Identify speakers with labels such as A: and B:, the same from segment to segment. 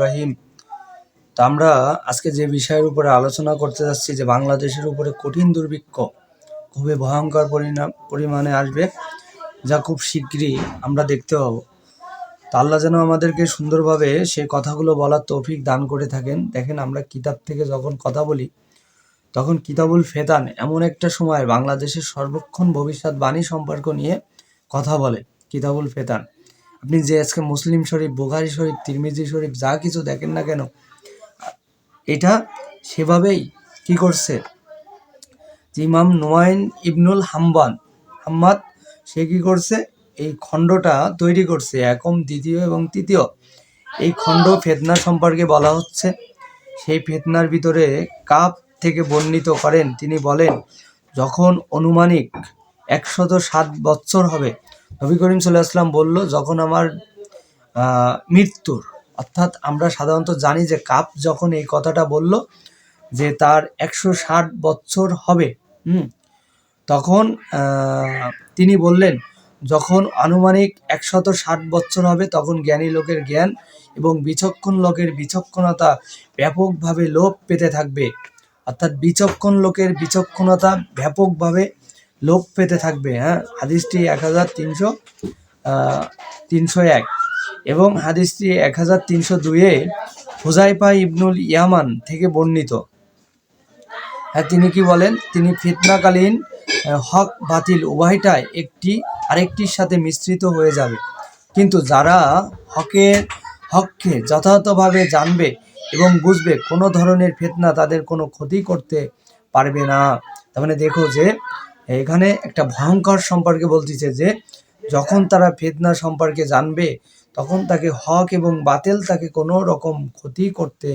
A: রহিম। আমরা আজকে যে বিষয়ের উপরে আলোচনা করতে যাচ্ছি, যে বাংলাদেশের উপরে কঠিন দুর্ভিক্ষ, খুবই ভয়ঙ্কর পরিণাম, পরিমাণে আসবে, যা খুব শীঘ্রই আমরা দেখতে পাব। তো আল্লাহ যেন আমাদেরকে সুন্দরভাবে সেই কথাগুলো বলার তৌফিক দান করে থাকেন। দেখেন, আমরা কিতাব থেকে যখন কথা বলি, তখন কিতাবুল ফেতান এমন একটা সময় বাংলাদেশের সর্বক্ষণ ভবিষ্যৎ বাণী সম্পর্ক নিয়ে কথা বলে, কিতাবুল ফেতান। আপনি যে আজকে মুসলিম শরীফ, বুখারি শরীফ, তিরমিজি শরীফ, যা কিছু দেখেন না কেন, এটা সেভাবেই কি করছে? যে ইমাম নোয়াইন ইবনুল হাম্বান, হাম্মাদ, সে কি করছে? এই খণ্ডটা তৈরি করছে, একম, দ্বিতীয় এবং তৃতীয়। এই খণ্ড ফেতনা সম্পর্কে বলা হচ্ছে। সেই ফেতনার ভিতরে কাপ থেকে বর্ণিত করেন। তিনি বলেন, যখন অনুমানিক একশত সাত বৎসর হবে নবী করিম সাল্লাহ আসলাম, বলল, যখন আমার মৃত্যুর, অর্থাৎ আমরা সাধারণত জানি যে কাপ যখন এই কথাটা বলল যে তার একশো ষাট বৎসর হবে, হুম, তখন তিনি বললেন, যখন আনুমানিক একশত ষাট বৎসর হবে, তখন জ্ঞানী লোকের জ্ঞান এবং বিচক্ষণ লোকের বিচক্ষণতা ব্যাপকভাবে লোপ পেতে থাকবে। অর্থাৎ বিচক্ষণ লোকের বিচক্ষণতা ব্যাপকভাবে লোপ পেতে থাকবে হ্যাঁ? হাদিসটি এক হাজার তিনশো তিনশো এক। এবং হাদিসটি এক হাজার তিনশো দুইয়ে হুজাইফা ইবনুল ইয়ামান থেকে বর্ণিত। হ্যাঁ তিনি কি বলেন? তিনি ফিতনাকালীন হক বাতিল উভয়টাই একটি, আরেকটির সাথে মিশ্রিত হয়ে যাবে। কিন্তু যারা হকের হককে যথাযথভাবে জানবে এবং বুঝবে কোনো ধরনের ফিতনা তাদের কোনো ক্ষতি করতে পারবে না। তার মানে দেখো যে এখানে একটা ভয়ঙ্কর সম্পর্কে বলতেছে যে, যখন তারা ফিতনা সম্পর্কে জানবে, তখন তাকে হক এবং বাতিল তাকে কোনো রকম ক্ষতি করতে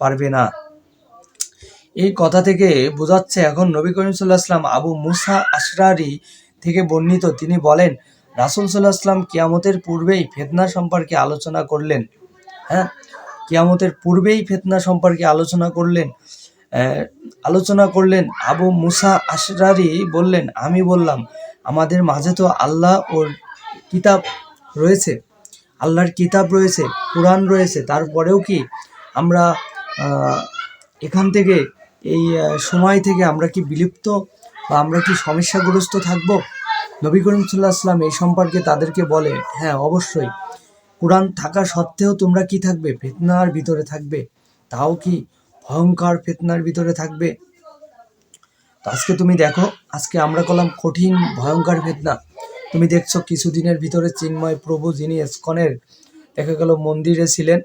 A: পারবে না। এই কথা থেকে বোঝাচ্ছে এখন নবী করিম সাল্লাহ আসলাম আবু মুসা আশরারি থেকে বর্ণিত। তিনি বলেন, রাসুল সাল্লাহ আসলাম কিয়ামতের পূর্বেই ফেতনা সম্পর্কে আলোচনা করলেন। হ্যাঁ কিয়ামতের পূর্বেই ফেতনা সম্পর্কে আলোচনা করলেন। আলোচনা করলেন। আবু মুসা আশরারি বললেন, আমি বললাম, আমাদের মাঝে তো আল্লাহ ওর কিতাব রয়েছে। আল্লাহর কিতাব রয়েছে, কোরআন রয়েছে। তারপরেও কি আমরা এখান থেকে, এই সময় থেকে আমরা কি বিলুপ্ত বা আমরা কি সমস্যাগ্রস্ত থাকব? নবী করিম সাল্লাহ আসলাম এই সম্পর্কে তাদেরকে বলে হ্যাঁ অবশ্যই। কোরআন থাকা সত্ত্বেও তোমরা কি থাকবে? ফেতনার ভিতরে থাকবে। তাও কি ভয়ঙ্কর ফেতনার ভিতরে থাকবে। তো আজকে তুমি দেখো, আজকে আমরা করলাম কঠিন, ভয়ঙ্কর ফেতনা। তুমি দেখছ কিছুদিনের ভিতরে চিন্ময় প্রভু যিনি এসকনের, দেখা গেল মন্দিরে ছিলেন,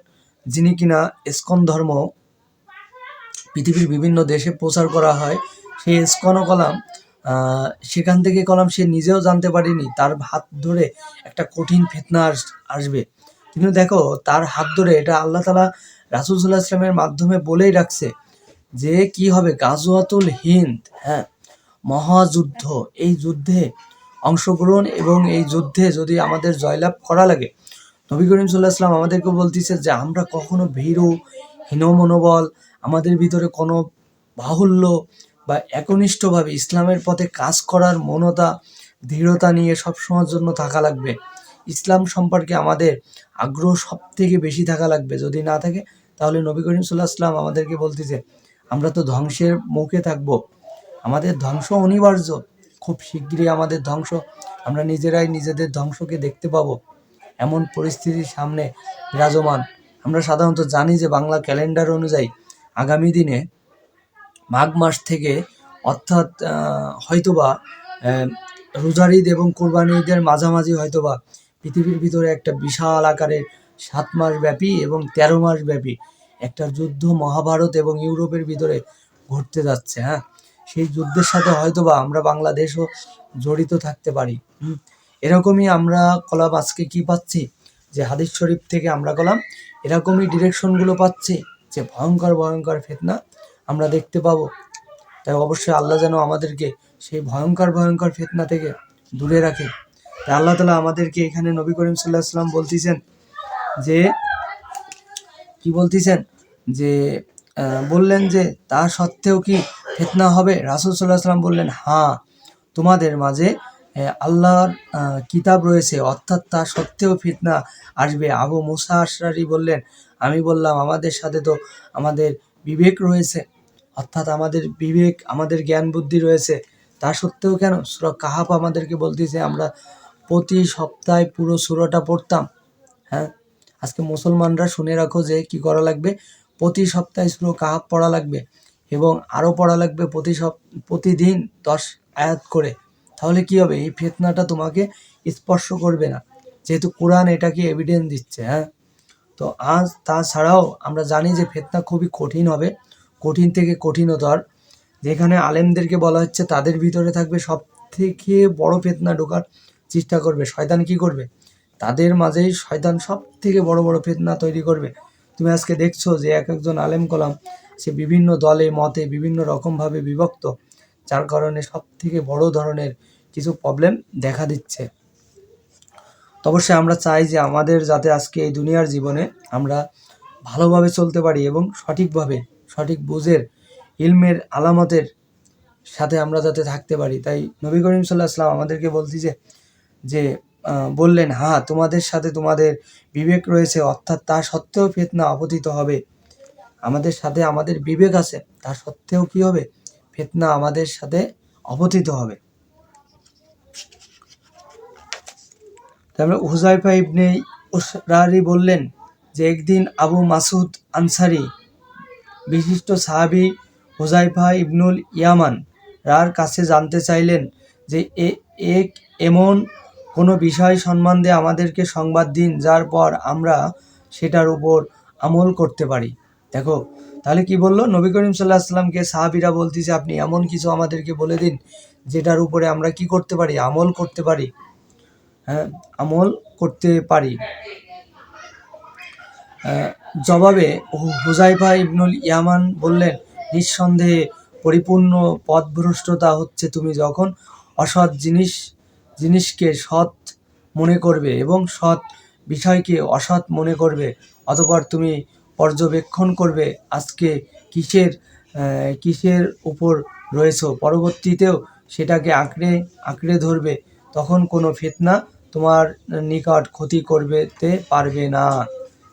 A: যিনি কিনা এসকন ধর্ম পৃথিবীর বিভিন্ন দেশে প্রচার করা হয়, সেই এসকনও কলাম সেখান থেকে কলাম সে নিজেও জানতে পারেনি, তার হাত ধরে একটা কঠিন ফেতনা আসবে। কিন্তু দেখো, তার হাত ধরে এটা আল্লাহ তালা রাসুল সাল্লাহ ইসলামের মাধ্যমে বলেই রাখছে যে কি হবে? গাজওয়াতুল হিন্দ হ্যাঁ মহাযুদ্ধ। এই যুদ্ধে অংশগ্রহণ এবং এই যুদ্ধে যদি আমাদের জয়লাভ করা লাগে, নবী করিম সাল্লাহ ইসলাম আমাদেরকে বলতেছে যে আমরা কখনো ভীরু হীন মনোবল আমাদের ভিতরে কোনো বাহুল্য বা একনিষ্ঠভাবে ইসলামের পথে কাজ করার মনতা, দৃঢ়তা নিয়ে সবসময়ের জন্য থাকা লাগবে। ইসলাম সম্পর্কে আমাদের আগ্রহ সব থেকে বেশি থাকা লাগবে। যদি না থাকে, তাহলে নবী করিম সাল্লাহ ইসলাম আমাদেরকে বলতেছে, আমরা তো ধ্বংসের মুখে থাকব। আমাদের ধ্বংস অনিবার্য। খুব শীঘ্রই আমাদের ধ্বংস। আমরা নিজেরাই নিজেদের ধ্বংসকে দেখতে পাবো। এমন পরিস্থিতির সামনে বিরাজমান। আমরা সাধারণত জানি যে বাংলা ক্যালেন্ডার অনুযায়ী আগামী দিনে মাঘ মাস থেকে অর্থাৎ হয়তোবা রোজার ঈদ এবং কোরবানি ঈদের মাঝামাঝি হয়তোবা পৃথিবীর ভিতরে একটা বিশাল আকারের সাত মাস ব্যাপী এবং তেরো মাস ব্যাপী একটা যুদ্ধ মহাভারত এবং ইউরোপের ভিতরে ঘটতে যাচ্ছে হ্যাঁ? সেই যুদ্ধের সাথে হয়তোবা আমরা বাংলাদেশও জড়িত থাকতে পারি। এরকমই আমরা কলাম আজকে কি পাচ্ছি? যে হাদিস শরীফ থেকে আমরা কলাম, এরকমই ডিরেকশনগুলো পাচ্ছি যে ভয়ঙ্কর ভয়ঙ্কর ফেতনা আমরা দেখতে পাবো। তাই অবশ্যই আল্লাহ যেন আমাদেরকে সেই ভয়ঙ্কর ভয়ঙ্কর ফেতনা থেকে দূরে রাখে। আল্লাহ তালা আমাদেরকে এখানে নবী করিম সাল্লাহ বলতেছেন যে, কি বলতেছেন? যে বললেন যে, তা সত্ত্বেও কি ফেতনা হবে? রাসুল সাল্লাহ সাল্লাম বললেন হ্যাঁ তোমাদের মাঝে আল্লাহর কিতাব রয়েছে, অর্থাৎ তা সত্ত্বেও ফিতনা আসবে। আবু মুসা আশরারি বললেন, আমি বললাম, আমাদের সাথে তো আমাদের বিবেক রয়েছে, অর্থাৎ আমাদের বিবেক, আমাদের জ্ঞান বুদ্ধি রয়েছে, তা সত্ত্বেও কেন? সুরা কাহাব আমাদেরকে বলতেছে, আমরা প্রতি সপ্তাহে পুরো সুরাটা পড়তাম হ্যাঁ? আজকে মুসলমানরা শুনে রাখো যে কি করা লাগবে। প্রতি সপ্তাহে সুরো কাহাব পড়া লাগবে এবং আরও পড়া লাগবে প্রতি সপ, প্রতিদিন দশ আয়াত করে। তাহলে কি হবে? এই ফেতনাটা তোমাকে স্পর্শ করবে না। যেহেতু কোরআন এটাকে এভিডেন্স দিচ্ছে হ্যাঁ? তো আজ তাছাড়াও আমরা জানি যে ফেতনা খুবই কঠিন হবে, কঠিন থেকে কঠিনতর। যেখানে আলেমদেরকে বলা হচ্ছে তাদের ভিতরে থাকবে সব থেকে বড় ফেতনা ঢোকার চেষ্টা করবে, শয়তান কি করবে? তাদের মাঝেই শয়তান সব থেকে বড় বড় ফেতনা তৈরি করবে। তুমি আজকে দেখছ যে এক একজন আলেম কলাম, সে বিভিন্ন দলে, মতে, বিভিন্ন রকমভাবে বিভক্ত, যার কারণে সব থেকে বড় ধরনের কিছু প্রবলেম দেখা দিচ্ছে। অবশ্যই আমরা চাই যে আমাদের যাতে আজকে এই দুনিয়ার জীবনে আমরা ভালোভাবে চলতে পারি এবং সঠিকভাবে, সঠিক বুঝের, ইলমের আলামতের সাথে আমরা যাতে থাকতে পারি। তাই নবী করিম সাল্লাহ আসলাম আমাদেরকে বলছি যে আহ, বললেন হ্যাঁ তোমাদের সাথে তোমাদের বিবেক রয়েছে অর্থাৎ তা সত্ত্বেও ফেতনা আপতিত হবে। আমাদের সাথে আমাদের বিবেক আছে তা সত্ত্বেও কি হবে? ফেতনা আমাদের সাথে অপতিত হবে। তারপরে হুজাইফা ইবনে উসরারি বললেন যে একদিন আবু মাসুদ আনসারি বিশিষ্ট সাহাবি হুজাইফা ইবনুল ইয়ামান রার কাছে জানতে চাইলেন যে এ এক এমন কোনো বিষয় সম্বন্ধে আমাদেরকে সংবাদ দিন, যার পর আমরা সেটার উপর আমল করতে পারি। দেখো, তাহলে কি বলল? নবী করিম সাল্লাহ আসলামকে সাহাবিরা বলতেছে, আপনি এমন কিছু আমাদেরকে বলে দিন, যেটার উপরে আমরা কি করতে পারি? আমল করতে পারি? হ্যাঁ আমল করতে পারি। জবাবে হুজাইফা ইবনুল ইয়ামান বললেন, নিঃসন্দেহে পরিপূর্ণ পথভ্রষ্টতা হচ্ছে তুমি যখন অসৎ জিনিস জিনিসকে সৎ মনে করবে এবং সৎ বিষয়কে অসৎ মনে করবে, অতঃপর তুমি পর্যবেক্ষণ করবে আজকে কিসের কিসের উপর রয়েছো। পরবর্তীতেও সেটাকে আঁকড়ে আঁকড়ে ধরবে। তখন কোনো ফিতনা তোমার নিকট ক্ষতি করতে পারবে না।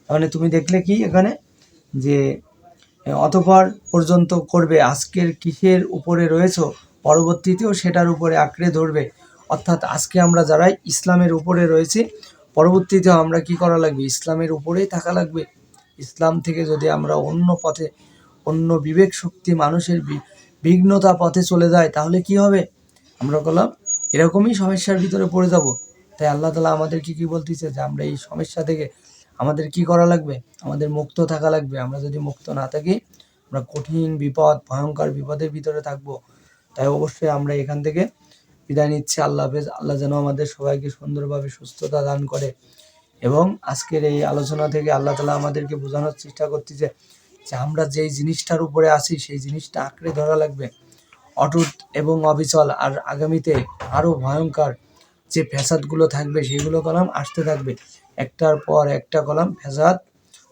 A: মানে তুমি দেখলে কি এখানে? যে, অতপর পর্যন্ত করবে, আজকের কিসের উপরে রয়েছো, পরবর্তীতেও সেটার উপরে আঁকড়ে ধরবে। অর্থাৎ আজকে আমরা যারা ইসলামের উপরে রয়েছি, পরবর্তীতে আমরা কি করা লাগবে? ইসলামের উপরেই থাকা লাগবে? ইসলাম থেকে যদি আমরা অন্য পথে, অন্য বিবেক শক্তি মানুষের বিঘ্নতা পথে চলে যায়, তাহলে কি হবে? আমরা বললাম, এরকমই সমস্যার ভিতরে পড়ে যাব। তাই আল্লাহ তালা আমাদেরকে কি বলতেছে? যে আমরা এই সমস্যা থেকে আমাদের কি করা লাগবে? আমাদের মুক্ত থাকা লাগবে। আমরা যদি মুক্ত না থাকি, আমরা কঠিন বিপদ, ভয়ঙ্কর বিপদের ভিতরে থাকব। তাই অবশ্যই আমরা এখান থেকে বিদায় নিচ্ছি। আল্লাহ হাফেজ। আল্লাহ যেন আমাদের সবাইকে সুন্দরভাবে সুস্থতা দান করে। এবং আজকের এই আলোচনা থেকে আল্লাহ তালা আমাদেরকে বোঝানোর চেষ্টা করতেছে যে আমরা যেই জিনিসটার উপরে আছি, সেই জিনিসটা আঁকড়ে ধরা লাগবে। অটুট এবং অবিচল আর আগামীতে আরও ভয়ঙ্কর যে ফ্যাসাদগুলো থাকবে, সেগুলো কলাম আসতে থাকবে। একটার পর একটা কলাম ফ্যাসাদ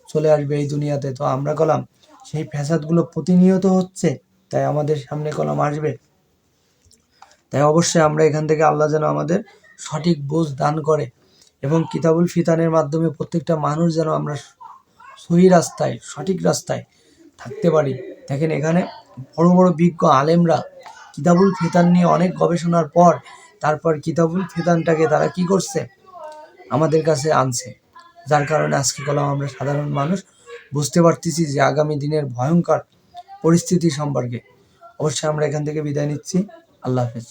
A: চলে আসবে এই দুনিয়াতে। তো আমরা কলাম, সেই ফ্যাসাদগুলো প্রতিনিয়ত হচ্ছে, তাই আমাদের সামনে কলাম আসবে। তাই অবশ্যই আমরা এখান থেকে আল্লাহ যেন আমাদের সঠিক বোঝ দান করে এবং কিতাবুল ফিতানের মাধ্যমে প্রত্যেকটা মানুষ যেন আমরা সহি রাস্তায়, সঠিক রাস্তায় থাকতে পারি। দেখেন এখানে বড় বড় বিজ্ঞ আলেমরা কিতাবুল ফিতান নিয়ে অনেক গবেষণার পর তারপর কিতাবুল ফিতানটাকে তারা কি করছে? আমাদের কাছে আনছে। যার কারণে আজকে কলম আমরা সাধারণ মানুষ বুঝতে পারতেছি যে আগামী দিনের ভয়ঙ্কর পরিস্থিতি সম্পর্কে। অবশ্যই আমরা এখান থেকে বিদায় নিচ্ছি। আল্লাহ হাফেজ।